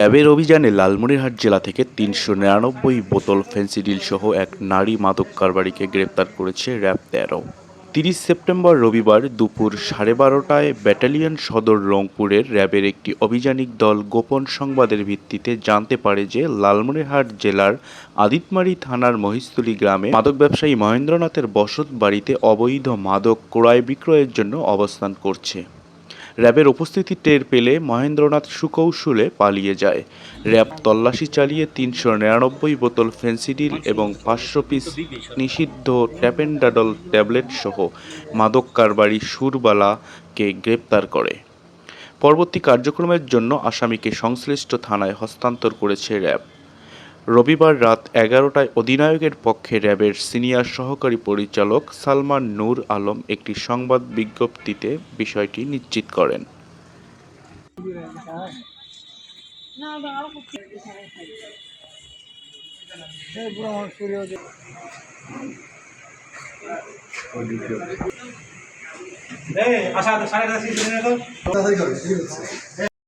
র্যাবের অভিযানে লালমনিরহাট জেলা থেকে তিনশো নিরানব্বই বোতল ফেন্সিডিল সহ এক নারী মাদক কারবারিকে গ্রেপ্তার করেছে র্যাব তেরো। তিরিশ সেপ্টেম্বর রবিবার দুপুর সাড়ে বারোটায় ব্যাটালিয়ন সদর রংপুরের র্যাবের একটি অভিযানিক দল গোপন সংবাদের ভিত্তিতে জানতে পারে যে লালমনিরহাট জেলার আদিতমারি থানার মহিস্থলী গ্রামে মাদক ব্যবসায়ী মহেন্দ্রনাথের বসত বাড়িতে অবৈধ মাদক ক্রয় বিক্রয়ের জন্য অবস্থান করছে। র্যাবের উপস্থিতি টের পেলে মহেন্দ্রনাথ সুকৌশলে পালিয়ে যায়। র্যাব তল্লাশি চালিয়ে তিনশো নিরানব্বই বোতল ফেন্সিডিল এবং পাঁচশো পিস নিষিদ্ধ ট্যাপেন্ডাডল ট্যাবলেট সহ মাদক কারবারি সুরবালাকে গ্রেপ্তার করে। পরবর্তী কার্যক্রমের জন্য আসামিকে সংশ্লিষ্ট থানায় হস্তান্তর করেছে র্যাব। রবিবার রাত এগারোটায় অধিনায়কের পক্ষে র্যাবের সিনিয়র সহকারী পরিচালক সালমান নূর আলম একটি সংবাদ বিজ্ঞপ্তিতে বিষয়টি নিশ্চিত করেন। সাড়ে দশ